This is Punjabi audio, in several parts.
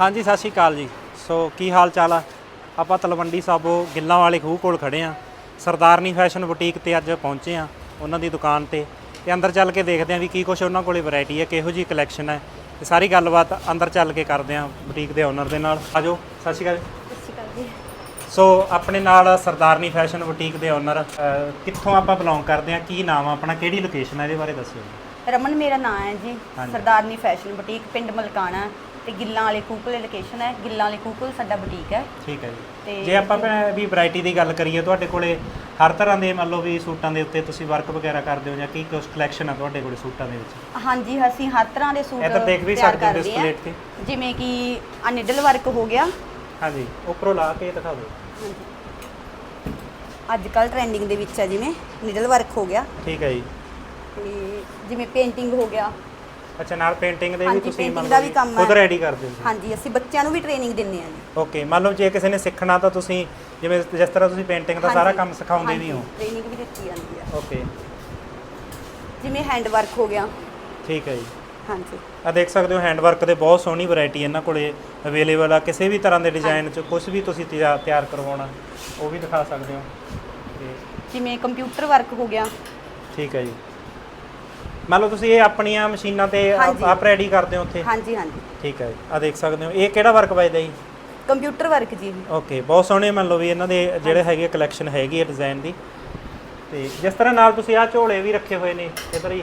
ਹਾਂਜੀ ਸਤਿ ਸ਼੍ਰੀ ਅਕਾਲ ਜੀ। ਸੋ ਕੀ ਹਾਲ ਚਾਲ ਆ? ਆਪਾਂ ਤਲਵੰਡੀ ਸਾਬੋ ਗਿੱਲਾਂ ਵਾਲੇ ਖੂਹ ਕੋਲ ਖੜੇ ਆ। ਸਰਦਾਰਨੀ ਫੈਸ਼ਨ ਬੁਟੀਕ ਤੇ ਅੱਜ ਪਹੁੰਚੇ ਆ ਉਹਨਾਂ ਦੀ ਦੁਕਾਨ ਤੇ ਤੇ ਅੰਦਰ ਚੱਲ ਕੇ ਦੇਖਦੇ ਆ ਵੀ ਕੀ ਕੁਝ ਉਹਨਾਂ ਕੋਲੇ ਵੈਰਾਈਟੀ ਹੈ ਕਿਹੋ ਜੀ ਕਲੈਕਸ਼ਨ ਹੈ ਤੇ ਸਾਰੀ ਗੱਲਬਾਤ ਅੰਦਰ ਚੱਲ ਕੇ ਕਰਦੇ ਆ ਬੁਟੀਕ ਦੇ ਓਨਰ ਦੇ ਨਾਲ। ਆਜੋ ਸਤਿ ਸ਼੍ਰੀ ਅਕਾਲ ਸਤਿ ਸ਼੍ਰੀ ਅਕਾਲ ਜੀ। ਸੋ ਆਪਣੇ ਨਾਲ ਸਰਦਾਰਨੀ ਫੈਸ਼ਨ ਬੁਟੀਕ ਦੇ ਓਨਰ ਕਿੱਥੋਂ ਆਪਾਂ ਬਿਲੋਂਗ ਕਰਦੇ ਆ ਕੀ ਨਾਮ ਆ ਆਪਣਾ ਕਿਹੜੀ ਲੋਕੇਸ਼ਨ ਹੈ ਇਹਦੇ ਬਾਰੇ ਦੱਸਿਓ। ਰਮਨ ਮੇਰਾ ਨਾਮ ਹੈ ਜੀ। ਸਰਦਾਰਨੀ ਫੈਸ਼ਨ ਬੁਟੀਕ ਪਿੰਡ ਮਲਕਾਣਾ। ਤੇ ਗਿੱਲਾਂ ਵਾਲੇ ਖੂਕਲੇ ਲੋਕੇਸ਼ਨ ਹੈ ਗਿੱਲਾਂ ਵਾਲੇ ਖੂਕਲ ਸਾਡਾ ਬੁਟੀਕ ਹੈ। ਠੀਕ ਹੈ ਜੀ। ਤੇ ਜੇ ਆਪਾਂ ਭੈ- ਵੀ ਵੈਰਾਈਟੀ ਦੀ ਗੱਲ ਕਰੀਏ ਤੁਹਾਡੇ ਕੋਲੇ ਹਰ ਤਰ੍ਹਾਂ ਦੇ ਮੰਨ ਲਓ ਵੀ ਸੂਟਾਂ ਦੇ ਉੱਤੇ ਤੁਸੀਂ ਵਰਕ ਵਗੈਰਾ ਕਰਦੇ ਹੋ ਜਾਂ ਕੀ ਕੁਝ ਕਲੈਕਸ਼ਨ ਆ ਤੁਹਾਡੇ ਕੋਲੇ ਸੂਟਾਂ ਦੇ ਵਿੱਚ? ਹਾਂਜੀ ਅਸੀਂ ਹਰ ਤਰ੍ਹਾਂ ਦੇ ਸੂਟ ਇੱਧਰ ਦੇਖ ਵੀ ਤਿਆਰ ਸਕਦੇ ਹੋ ਕਰਦੇ ਹਾਂ। ਜਿਵੇਂ ਕਿ ਆ ਨਿਡਲ ਵਰਕ ਹੋ ਗਿਆ। ਹਾਂਜੀ ਉੱਪਰੋਂ ਲਾ ਕੇ ਦਿਖਾ ਦਿਓ। ਹਾਂਜੀ। ਅੱਜ ਕੱਲ ਟ੍ਰੈਂਡਿੰਗ ਦੇ ਵਿੱਚ ਹੈ ਜਿਵੇਂ ਨਿਡਲ ਵਰਕ ਹੋ ਗਿਆ। ਠੀਕ ਹੈ ਜੀ। ਤੇ ਜਿਵੇਂ ਪੇਂਟਿੰਗ ਹੋ ਗਿਆ। ਅੱਛਾ ਨਾਲ ਪੇਂਟਿੰਗ ਦੇ ਵੀ ਹਾਂਜੀ, ਤੁਸੀਂ ਮੰਨ ਦਾ ਲਓ ਵੀ ਕੰਮ ਖੁਦ। ਰੈਡੀ ਕਰਦੇ ਹੋ ਹਾਂਜੀ ਅਸੀਂ ਬੱਚਿਆਂ ਨੂੰ ਵੀ ਟ੍ਰੇਨਿੰਗ ਦਿੰਨੇ ਆ ਜੀ। ਓਕੇ ਮੰਨ ਲਓ ਜੇ ਕਿਸੇ ਨੇ ਸਿੱਖਣਾ ਤਾਂ ਤੁਸੀਂ ਜਿਵੇਂ ਜਿਸ ਤਰ੍ਹਾਂ ਤੁਸੀਂ ਪੇਂਟਿੰਗ ਦਾ ਸਾਰਾ ਕੰਮ ਸਿਖਾਉਂਦੇ ਵੀ ਹੋ। ਟ੍ਰੇਨਿੰਗ ਵੀ ਦਿੱਤੀ ਜਾਂਦੀ ਹੈ। ਓਕੇ ਜਿਵੇਂ ਹੈਂਡ ਵਰਕ ਹੋ ਗਿਆ। ਠੀਕ ਹੈ ਜੀ। ਹਾਂਜੀ। ਆ ਦੇਖ ਸਕਦੇ ਹੋ ਹੈਂਡ ਵਰਕ ਦੇ ਬਹੁਤ ਸੋਹਣੀ ਵੈਰਾਈਟੀ ਇਹਨਾਂ ਕੋਲੇ ਅਵੇਲੇਬਲ ਆ। ਕਿਸੇ ਵੀ ਤਰ੍ਹਾਂ ਦੇ ਡਿਜ਼ਾਈਨ ਚ ਕੁਝ ਵੀ ਤੁਸੀਂ ਤਿਆ- ਤਿਆਰ ਕਰਵਾਉਣਾ ਉਹ ਵੀ ਦਿਖਾ ਸਕਦੇ ਹੋ। ਤੇ ਜਿਵੇਂ ਕੰਪਿਊਟਰ ਵਰਕ ਹੋ ਗਿਆ। ਠੀਕ ਹੈ ਜੀ। ਮੰਨ ਲਓ ਤੁਸੀਂ ਇਹ ਆਪਣੀਆਂ ਮਸ਼ੀਨਾਂ ਤੇ ਆਪ- ਹਾਂਜੀ। ਆਪ ਰੈਡੀ ਕਰਦੇ ਹੋ ਉੱਥੇ? ਹਾਂਜੀ ਹਾਂਜੀ। ਠੀਕ ਹੈ ਆ ਦੇਖ ਸਕਦੇ ਹੋ। ਇਹ ਕਿਹੜਾ ਵਰਕ ਵੱਜਦਾ ਜੀ? ਕੰਪਿਊਟਰ ਵਰਕ ਜੀ। ਓਕੇ ਬਹੁਤ ਸੋਹਣੇ ਮੰਨ ਲਓ ਵੀ ਇਹਨਾਂ ਦੇ ਜਿਹੜੇ ਹੈਗੇ ਕਲੈਕਸ਼ਨ ਹੈਗੀ ਹੈ ਡਿਜ਼ਾਈਨ ਦੀ। ਤੇ ਜਿਸ ਤਰ੍ਹਾਂ ਨਾਲ ਤੁਸੀਂ ਆ ਝੋਲੇ ਵੀ ਰੱਖੇ ਹੋਏ ਨੇ ਇਧਰ ਹੀ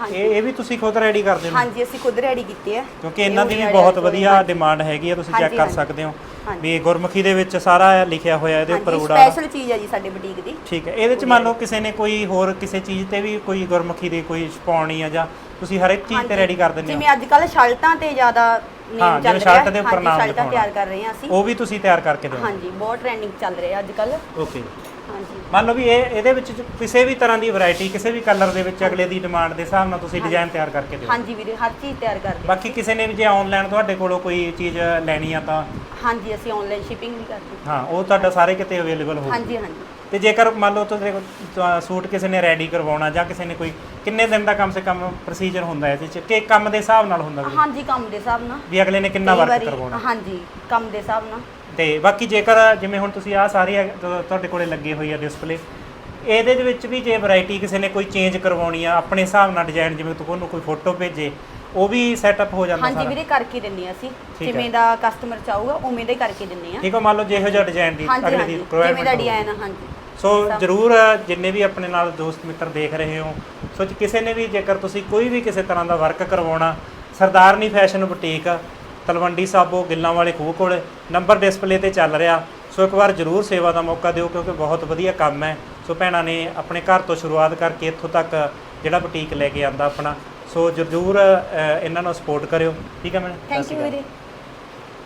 ਹਾਂਜੀ। ਇਹ ਇਹ ਵੀ ਤੁਸੀਂ ਖੁਦ ਰੈਡੀ ਕਰਦੇ ਹੋ? ਹਾਂਜੀ ਅਸੀਂ ਖੁਦ ਰੈਡੀ ਕੀਤੇ ਆ। ਕਿਉਂਕਿ ਇਹਨਾਂ ਦੀ ਵੀ ਬਹੁਤ ਵਧੀਆ। ਡਿਮਾਂਡ ਹੈਗੀ ਹੈ ਤੁਸੀਂ ਚੈੱਕ ਹਾਂਜੀ, ਕਰ ਹਾਂਜੀ। ਸਕਦੇ ਹੋ। ਵੀ ਗੁਰਮੁਖੀ ਦੇ ਵਿੱਚ ਸਾਰਾ ਲਿਖਿਆ ਹੋਇਆ ਇਹਦੇ ਉੱਪਰ ਉੜਾ ਸਪੈਸ਼ਲ ਚੀਜ਼ ਹੈ ਜੀ ਸਾਡੇ ਬੁਟੀਕ ਦੀ। ਠੀਕ ਹੈ ਇਹਦੇ ਚ ਮੰਨ ਲਓ ਕਿਸੇ ਨੇ ਕੋਈ ਹੋਰ ਕਿਸੇ ਚੀਜ਼ ਤੇ ਵੀ ਕੋਈ ਗੁਰਮੁਖੀ ਦੀ ਕੋਈ ਪਾਉਣੀ ਆ ਜਾਂ ਤੁਸੀਂ ਹਰ ਇੱਕ ਚੀਜ਼ ਤੇ। ਰੈਡੀ ਕਰ ਦਿੰਦੇ ਹੋ ਜਿਵੇਂ ਅੱਜ ਕੱਲ ਸ਼ਰਟਾਂ ਤੇ ਜ਼ਿਆਦਾ ਨੇਮ ਚੱਲ ਰਿਹਾ ਸ਼ਰਟ ਦੇ ਉੱਪਰ ਹਾਂਜੀ, ਨਾਮ ਸ਼ਰਟਾਂ ਲਿਖਾਉਣਾ। ਤਿਆਰ ਕਰ ਰਹੇ ਹਾਂ ਅਸੀਂ। ਉਹ ਵੀ ਤੁਸੀਂ ਤਿਆਰ ਕਰਕੇ ਦਿਓ। ਹਾਂਜੀ ਬਹੁਤ ਟ੍ਰੈਂਡਿੰਗ ਚੱਲ ਰਿਹਾ ਅੱਜ ਕੱਲ ਓਕੇ ਹਾਂਜੀ। ਮੰਨ ਲਓ ਵੀ ਇਹ ਇਹਦੇ ਵਿੱਚ ਕਿਸੇ ਵੀ ਤਰ੍ਹਾਂ ਦੀ ਵੈਰਾਈਟੀ ਕਿਸੇ ਵੀ ਕਲਰ ਦੇ ਵਿੱਚ ਅਗਲੇ ਦੀ ਡਿਮਾਂਡ ਦੇ ਹਿਸਾਬ ਨਾਲ ਤੁਸੀਂ ਡਿਜ਼ਾਈਨ ਤਿਆਰ ਕਰਕੇ ਦਿਓ। ਹਾਂਜੀ ਵੀਰੇ ਹਰ ਚੀਜ਼ ਤਿਆਰ ਕਰਦੇ। ਬਾਕੀ ਕਿਸੇ ਨੇ ਵੀ ਜੇ ਆਨਲਾਈਨ ਤੁਹਾਡੇ ਕੋਲੋਂ ਕੋਈ ਚੀਜ਼ ਲੈਣੀ ਆ ਤਾਂ ਹਾਂਜੀ ਅਸੀਂ ਆਨਲਾਈਨ ਸ਼ਿਪਿੰਗ ਵੀ ਕਰਦੇ ਹਾਂ ਉਹ ਤੁਹਾਡਾ ਸਾਰੇ ਕਿਤੇ ਅਵੇਲੇਬਲ ਹਾਂ। ਹੋਊ ਹਾਂਜੀ ਹਾਂਜੀ। ਤੇ ਜੇਕਰ ਮੰਨ ਲਓ ਤੁਹਾਡੇ ਕੋਲ ਤੁਹਾ- ਸੂਟ ਕਿਸੇ ਨੇ ਰੈਡੀ ਕਰਵਾਉਣਾ ਜਾਂ ਕਿਸੇ ਨੇ ਕੋਈ ਕਿੰਨੇ ਦਿਨ ਦਾ ਕਮ ਸੇ ਕਮ ਪ੍ਰੋਸੀਜਰ ਹੁੰਦਾ ਹੈ ਇਹਦੇ ਚ? ਕਿ ਕੰਮ ਦੇ ਹਿਸਾਬ ਨਾਲ ਹੁੰਦਾ ਵੀ ਹਾਂਜੀ ਕੰਮ ਦੇ ਹਿਸਾਬ ਨਾਲ। ਵੀ ਅਗਲੇ ਨੇ ਕਿੰਨਾ ਕਈ ਵਰਕ ਵਾਰੀ- ਕਰਵਾਉਣਾ? ਹਾਂਜੀ ਕੰਮ ਦੇ ਹਿਸਾਬ ਨਾਲ। ਤੇ ਬਾਕੀ ਜੇਕਰ ਜਿਵੇਂ ਹੁਣ ਤੁਸੀਂ ਆਹ ਸਾਰੀ ਤੁ- ਤੁਹਾਡੇ ਕੋਲੇ ਲੱਗੀ ਹੋਈ ਆ ਡਿਸਪਲੇ ਇਹਦੇ ਦੇ ਵਿੱਚ ਵੀ ਜੇ ਵੈਰਾਈਟੀ ਕਿਸੇ ਨੇ ਕੋਈ ਚੇਂਜ ਕਰਵਾਉਣੀ ਆ ਆਪਣੇ ਹਿਸਾਬ ਨਾਲ ਡਿਜ਼ਾਈਨ ਜਿਵੇਂ ਤੁਹਾਨੂੰ ਕੋਈ ਫੋਟੋ ਭੇਜੇ ਉਹ ਵੀ ਸੈਟਅਪ ਹੋ ਜਾਂਦਾ ਹਾਂਜੀ ਸਾਰਾ। ਵੀਰੇ ਕਰਕੇ ਦਿੰਨੇ ਆ ਅਸੀਂ। ਠੀਕ ਹੈ। ਜਿਵੇਂ ਦਾ ਕਸਟਮਰ ਚਾਹੂਗਾ ਉਵੇਂ ਦਾ ਹੀ ਕਰਕੇ ਦਿੰਨੇ ਆ ਠੀਕ ਹੈ ਮੰਨ ਲਓ ਜਿਹੋ ਜਿਹਾ ਡਿਜ਼ਾਈਨ ਦੀ ਹਾਂਜੀ ਅਗਲੇ ਹਾਂਜੀ। ਦੀ ਜਿਵੇਂ ਦਾ। ਡਿਜ਼ਾਈਨ ਆ ਹਾਂਜੀ। ਸੋ ਜਰੂਰ ਜਿੰਨੇ ਵੀ ਆਪਣੇ ਨਾਲ ਦੋਸਤ ਮਿੱਤਰ ਦੇਖ ਰਹੇ ਹੋ ਸੋ ਜੇ ਕਿਸੇ ਨੇ ਵੀ ਜੇਕਰ ਤੁਸੀਂ ਕੋਈ ਵੀ ਕਿਸੇ ਤਰ੍ਹਾਂ ਦਾ ਵਰਕ ਕਰਵਾਉਣਾ ਸਰਦਾਰਨੀ ਫੈਸ਼ਨ ਬੁਟੀਕ ਤਲਵੰਡੀ ਸਾਬੋ ਗਿੱਲਾਂ ਵਾਲੇ ਖੂਹ ਕੋਲ ਨੰਬਰ ਡਿਸਪਲੇ ਤੇ ਚੱਲ ਰਿਹਾ ਸੋ ਇੱਕ ਵਾਰ ਜਰੂਰ ਸੇਵਾ ਦਾ ਮੌਕਾ ਦਿਓ ਕਿਉਂਕਿ ਬਹੁਤ ਵਧੀਆ ਕੰਮ ਹੈ। ਸੋ ਭੈਣਾਂ ਨੇ ਆਪਣੇ ਘਰ ਤੋਂ ਸ਼ੁਰੂਆਤ ਕਰਕੇ ਇੱਥੋਂ ਤੱਕ ਜਿਹੜਾ ਬੁਟੀਕ ਲੈ ਕੇ ਆਂਦਾ ਆਪਣਾ। ਸੋ ਜਰੂਰ ਅ, ਇਹਨਾਂ ਨੂੰ ਸਪੋਰਟ ਕਰਿਓ। ਠੀਕ ਹੈ ਮੈਡਮ? ਥੈਂਕ ਯੂ ਵੀਰੇ।